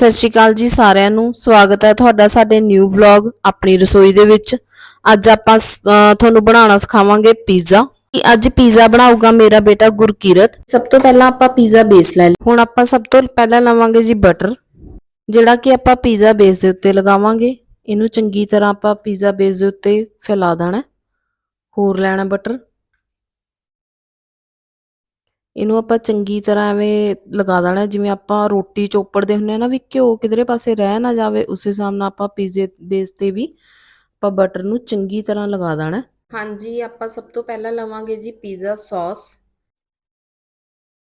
ਸਤਿ ਸ਼੍ਰੀ ਅਕਾਲ ਜੀ ਸਾਰਿਆਂ ਨੂੰ। ਸਵਾਗਤ ਹੈ ਤੁਹਾਡਾ ਸਾਡੇ ਨਿਊ ਵਲੌਗ ਆਪਣੀ ਰਸੋਈ ਦੇ ਵਿੱਚ। ਅੱਜ ਆਪਾਂ ਤੁਹਾਨੂੰ ਬਣਾਉਣਾ ਸਿਖਾਵਾਂਗੇ ਪੀਜ਼ਾ ਅੱਜ ਪੀਜ਼ਾ ਬਣਾਊਗਾ ਮੇਰਾ ਬੇਟਾ ਗੁਰਕੀਰਤ। ਸਭ ਤੋਂ ਪਹਿਲਾਂ ਆਪਾਂ ਪੀਜ਼ਾ ਬੇਸ ਲੈ ਲਈ ਹੁਣ ਆਪਾਂ ਸਭ ਤੋਂ ਪਹਿਲਾਂ ਲਵਾਂਗੇ ਜੀ ਬਟਰ ਜਿਹੜਾ ਕਿ ਆਪਾਂ ਪੀਜ਼ਾ ਬੇਸ ਦੇ ਉੱਤੇ ਲਗਾਵਾਂਗੇ। ਇਹਨੂੰ ਚੰਗੀ ਤਰ੍ਹਾਂ ਆਪਾਂ ਪੀਜ਼ਾ ਬੇਸ ਦੇ ਉੱਤੇ ਫੈਲਾ ਦੇਣਾ ਹੋਰ ਲੈਣਾ ਬਟਰ ਇਹਨੂੰ ਆਪਾਂ ਚੰਗੀ ਤਰ੍ਹਾਂ ਐਵੇਂ ਲਗਾ ਦੇਣਾ, ਜਿਵੇਂ ਆਪਾਂ ਰੋਟੀ ਚੋਪੜਦੇ ਹੁੰਨੇ ਆ ਨਾ ਵੀ ਘਿਓ ਕਿਧਰੇ ਪਾਸੇ ਰਹਿ ਨਾ ਜਾਵੇ, ਉਸ ਹਿਸਾਬ ਨਾਲ ਆਪਾਂ ਪੀਜ਼ੇ ਬੇਸ ਤੇ ਵੀ ਆਪਾਂ ਬਟਰ ਨੂੰ ਚੰਗੀ ਤਰ੍ਹਾਂ ਲਗਾ ਦੇਣਾ। ਹਾਂਜੀ, ਆਪਾਂ ਸਭ ਤੋਂ ਪਹਿਲਾਂ ਲਵਾਂਗੇ ਜੀ ਪੀਜ਼ਾ ਸੌਸ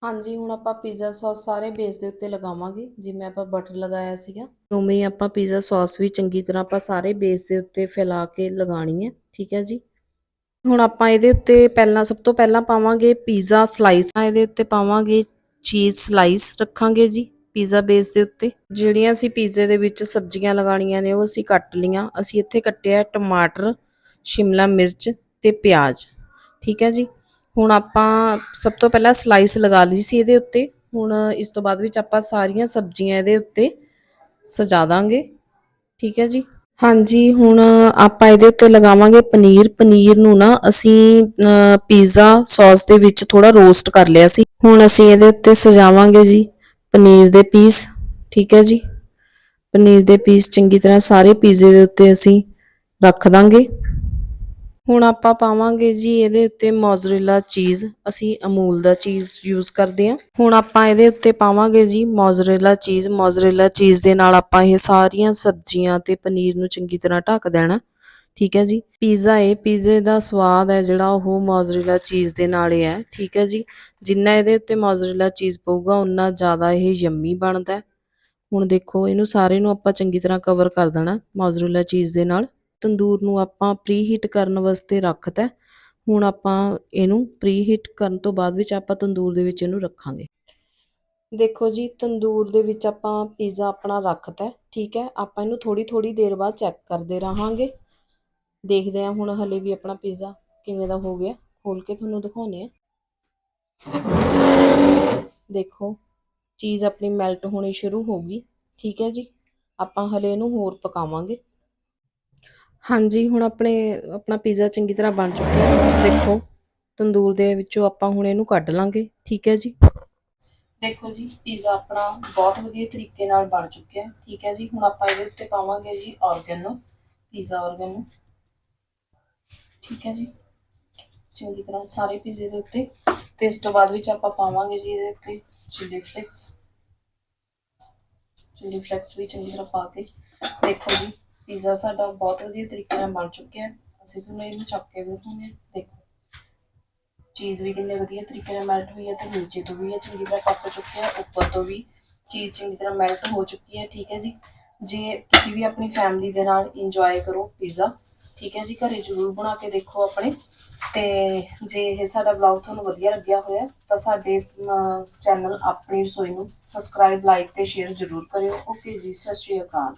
ਹਾਂਜੀ, ਹੁਣ ਆਪਾਂ ਪੀਜ਼ਾ ਸੌਸ ਸਾਰੇ ਬੇਸ ਦੇ ਉੱਤੇ ਲਗਾਵਾਂਗੇ, ਜਿਵੇਂ ਆਪਾਂ ਬਟਰ ਲਗਾਇਆ ਸੀਗਾ। ਉਵੇਂ ਹੀ ਆਪਾਂ ਪੀਜ਼ਾ ਸੌਸ ਵੀ ਚੰਗੀ ਤਰ੍ਹਾਂ ਆਪਾਂ ਸਾਰੇ ਬੇਸ ਦੇ ਉੱਤੇ ਫੈਲਾ ਕੇ ਲਗਾਣੀ ਹੈ, ਠੀਕ ਹੈ ਜੀ? ਹੁਣ ਆਪਾਂ ਇਹਦੇ ਉੱਤੇ ਪਹਿਲਾਂ ਸਭ ਤੋਂ ਪਹਿਲਾਂ ਪਾਵਾਂਗੇ ਪੀਜ਼ਾ ਸਲਾਈਸ ਇਹਦੇ ਉੱਤੇ ਪਾਵਾਂਗੇ ਚੀਜ਼ ਸਲਾਈਸ ਰੱਖਾਂਗੇ ਜੀ ਪੀਜ਼ਾ ਬੇਸ ਦੇ ਉੱਤੇ। ਜਿਹੜੀਆਂ ਅਸੀਂ ਪੀਜ਼ੇ ਦੇ ਵਿੱਚ ਸਬਜ਼ੀਆਂ ਲਗਾਉਣੀਆਂ ਨੇ ਉਹ ਅਸੀਂ ਕੱਟ ਲੀਆਂ ਅਸੀਂ ਇੱਥੇ ਕੱਟਿਆ ਟਮਾਟਰ, ਸ਼ਿਮਲਾ ਮਿਰਚ ਤੇ ਪਿਆਜ਼। ਠੀਕ ਹੈ ਜੀ? ਹੁਣ ਆਪਾਂ ਸਭ ਤੋਂ ਪਹਿਲਾਂ ਸਲਾਈਸ ਲਗਾ ਲਈ ਸੀ ਇਹਦੇ ਉੱਤੇ। ਹੁਣ ਇਸ ਤੋਂ ਬਾਅਦ ਵਿੱਚ ਆਪਾਂ ਸਾਰੀਆਂ ਸਬਜ਼ੀਆਂ ਇਹਦੇ ਉੱਤੇ ਸਜਾ ਦਾਂਗੇ। ਠੀਕ ਹੈ ਜੀ? ਹਾਂਜੀ, ਹੁਣ ਆਪਾਂ ਇਹਦੇ ਉੱਤੇ ਲਗਾਵਾਂਗੇ ਪਨੀਰ। ਪਨੀਰ ਨੂੰ ਨਾ ਅਸੀਂ ਪੀਜ਼ਾ ਸੌਸ ਦੇ ਵਿੱਚ ਥੋੜਾ ਰੋਸਟ ਕਰ ਲਿਆ ਸੀ। ਹੁਣ ਅਸੀਂ ਇਹਦੇ ਉੱਤੇ ਸਜਾਵਾਂਗੇ ਜੀ ਪਨੀਰ ਦੇ ਪੀਸ, ਠੀਕ ਹੈ ਜੀ? ਪਨੀਰ ਦੇ ਪੀਸ ਚੰਗੀ ਤਰ੍ਹਾਂ ਸਾਰੇ ਪੀਜ਼ੇ ਦੇ ਉੱਤੇ ਅਸੀਂ ਰੱਖ ਦਾਂਗੇ। ਹੁਣ ਆਪਾਂ ਪਾਵਾਂਗੇ ਜੀ ਇਹਦੇ ਉੱਤੇ ਮੋਜ਼ਰੇਲਾ ਚੀਜ਼। ਅਸੀਂ ਅਮੂਲ ਦਾ ਚੀਜ਼ ਯੂਜ਼ ਕਰਦੇ ਹਾਂ। ਹੁਣ ਆਪਾਂ ਇਹਦੇ ਉੱਤੇ ਪਾਵਾਂਗੇ ਜੀ ਮੋਜ਼ਰੇਲਾ ਚੀਜ਼। ਮੋਜ਼ਰੇਲਾ ਚੀਜ਼ ਦੇ ਨਾਲ ਆਪਾਂ ਇਹ ਸਾਰੀਆਂ ਸਬਜ਼ੀਆਂ ਤੇ ਪਨੀਰ ਨੂੰ ਚੰਗੀ ਤਰ੍ਹਾਂ ਢੱਕ ਦੇਣਾ। ਠੀਕ ਹੈ ਜੀ? ਪੀਜ਼ਾ ਇਹ, ਪੀਜ਼ੇ ਦਾ ਸਵਾਦ ਹੈ ਜਿਹੜਾ ਉਹ ਮੋਜ਼ਰੇਲਾ ਚੀਜ਼ ਦੇ ਨਾਲ ਹੀ ਹੈ। ਠੀਕ ਹੈ ਜੀ? ਜਿੰਨਾ ਇਹਦੇ ਉੱਤੇ ਮੋਜ਼ਰੇਲਾ ਚੀਜ਼ ਪਊਗਾ ਉਨਾ ਜ਼ਿਆਦਾ ਇਹ ਯੰਮੀ ਬਣਦਾ ਹੁਣ ਦੇਖੋ, ਇਹਨੂੰ ਸਾਰੇ ਨੂੰ ਆਪਾਂ ਚੰਗੀ ਤਰ੍ਹਾਂ ਕਵਰ ਕਰ ਦੇਣਾ ਮੋਜ਼ਰੇਲਾ ਚੀਜ਼ ਦੇ ਨਾਲ। ਤੰਦੂਰ ਨੂੰ ਆਪਾਂ ਪ੍ਰੀ ਹੀਟ ਕਰਨ ਵਾਸਤੇ ਰੱਖਤਾ ਹੈ। ਹੁਣ ਆਪਾਂ ਇਹਨੂੰ ਪ੍ਰੀ ਹੀਟ ਕਰਨ ਤੋਂ ਬਾਅਦ ਵਿੱਚ ਆਪਾਂ ਤੰਦੂਰ ਦੇ ਵਿੱਚ ਇਹਨੂੰ ਰੱਖਾਂਗੇ। ਦੇਖੋ ਜੀ, ਤੰਦੂਰ ਦੇ ਵਿੱਚ ਆਪਾਂ ਪੀਜ਼ਾ ਆਪਣਾ ਰੱਖਤਾ ਠੀਕ ਹੈ। ਆਪਾਂ ਇਹਨੂੰ ਥੋੜੀ ਥੋੜੀ ਦੇਰ ਬਾਅਦ ਚੈੱਕ ਕਰਦੇ ਰਹਾਂਗੇ। ਦੇਖਦੇ ਹਾਂ ਹੁਣ ਹਲੇ ਵੀ ਆਪਣਾ ਪੀਜ਼ਾ ਕਿਵੇਂ ਦਾ ਹੋ ਗਿਆ। ਖੋਲ ਕੇ ਤੁਹਾਨੂੰ ਦਿਖਾਉਨੇ ਆ ਦੇਖੋ ਚੀਜ਼ ਆਪਣੀ ਮੈਲਟ ਹੋਣੀ ਸ਼ੁਰੂ ਹੋ ਗਈ, ਠੀਕ ਹੈ ਜੀ। ਆਪਾਂ ਹਲੇ ਇਹਨੂੰ ਹੋਰ ਪਕਾਵਾਂਗੇ। ਹਾਂਜੀ, ਹੁਣ ਆਪਣੇ, ਆਪਣਾ ਪੀਜ਼ਾ ਚੰਗੀ ਤਰ੍ਹਾਂ ਬਣ ਚੁੱਕਿਆ ਹੈ। ਦੇਖੋ, ਤੰਦੂਰ ਦੇ ਵਿੱਚੋਂ ਆਪਾਂ ਹੁਣ ਇਹਨੂੰ ਕੱਢ ਲਾਂਗੇ। ਠੀਕ ਹੈ ਜੀ? ਦੇਖੋ ਜੀ ਪੀਜ਼ਾ ਆਪਣਾ ਬਹੁਤ ਵਧੀਆ ਤਰੀਕੇ ਨਾਲ ਬਣ ਚੁੱਕਿਆ ਹੈ। ਠੀਕ ਹੈ ਜੀ, ਹੁਣ ਆਪਾਂ ਇਹਦੇ ਉੱਤੇ ਪਾਵਾਂਗੇ ਜੀ ਆਰਗੈਨੋ ਪੀਜ਼ਾ ਆਰਗੈਨੋ ਠੀਕ ਹੈ ਜੀ? ਚੰਗੀ ਤਰ੍ਹਾਂ ਸਾਰੇ ਪੀਜ਼ੇ ਦੇ ਉੱਤੇ। ਤੇ ਇਸ ਤੋਂ ਬਾਅਦ ਵਿੱਚ ਆਪਾਂ ਪਾਵਾਂਗੇ ਜੀ ਇਹਦੇ ਉੱਤੇ ਚਿੱਲੀ ਫਲੇਕਸ ਚਿੱਲੀ ਫਲੇਕਸ ਵੀ ਚੰਗੀ ਤਰ੍ਹਾਂ ਪਾ ਕੇ। ਦੇਖੋ ਜੀ ਪੀਜ਼ਾ ਸਾਡਾ ਬਹੁਤ ਵਧੀਆ ਤਰੀਕੇ ਨਾਲ ਬਣ ਚੁੱਕਿਆ ਹੈ। ਅਸੀਂ ਤੁਹਾਨੂੰ ਇਹਨੂੰ ਚੱਕ ਕੇ ਵੀ ਦਿਖਾਉਂਦੇ ਹਾਂ। ਦੇਖੋ, ਚੀਜ਼ ਵੀ ਕਿੰਨੇ ਵਧੀਆ ਤਰੀਕੇ ਨਾਲ ਮੈਲਟ ਹੋਈ ਹੈ ਤੇ ਨੀਚੇ ਤੋਂ ਵੀ ਇਹ ਚੰਗੀ ਤਰ੍ਹਾਂ ਪੱਕ ਚੁੱਕਿਆ ਹੈ, ਉੱਪਰ ਤੋਂ ਵੀ ਚੀਜ਼ ਚੰਗੀ ਤਰ੍ਹਾਂ ਮੈਲਟ ਹੋ ਚੁੱਕੀ ਹੈ, ਠੀਕ ਹੈ ਜੀ। ਜੇ ਤੁਸੀਂ ਵੀ ਆਪਣੀ ਫੈਮਿਲੀ ਦੇ ਨਾਲ ਇੰਜੋਏ ਕਰੋ ਪੀਜ਼ਾ ਠੀਕ ਹੈ ਜੀ, ਘਰੇ ਜ਼ਰੂਰ ਬਣਾ ਕੇ ਦੇਖੋ ਆਪਣੇ। ਤੇ ਜੇ ਇਹ ਸਾਡਾ ਵਲੌਗ ਤੁਹਾਨੂੰ ਵਧੀਆ ਲੱਗਿਆ ਹੋਇਆ ਤਾਂ ਸਾਡੇ ਚੈਨਲ ਆਪਣੀ ਰਸੋਈ ਨੂੰ ਸਬਸਕ੍ਰਾਈਬ ਲਾਈਕ ਤੇ ਸ਼ੇਅਰ ਜ਼ਰੂਰ ਕਰਿਓ। ਓਕੇ ਜੀ, ਸਤਿ ਸ਼੍ਰੀ ਅਕਾਲ।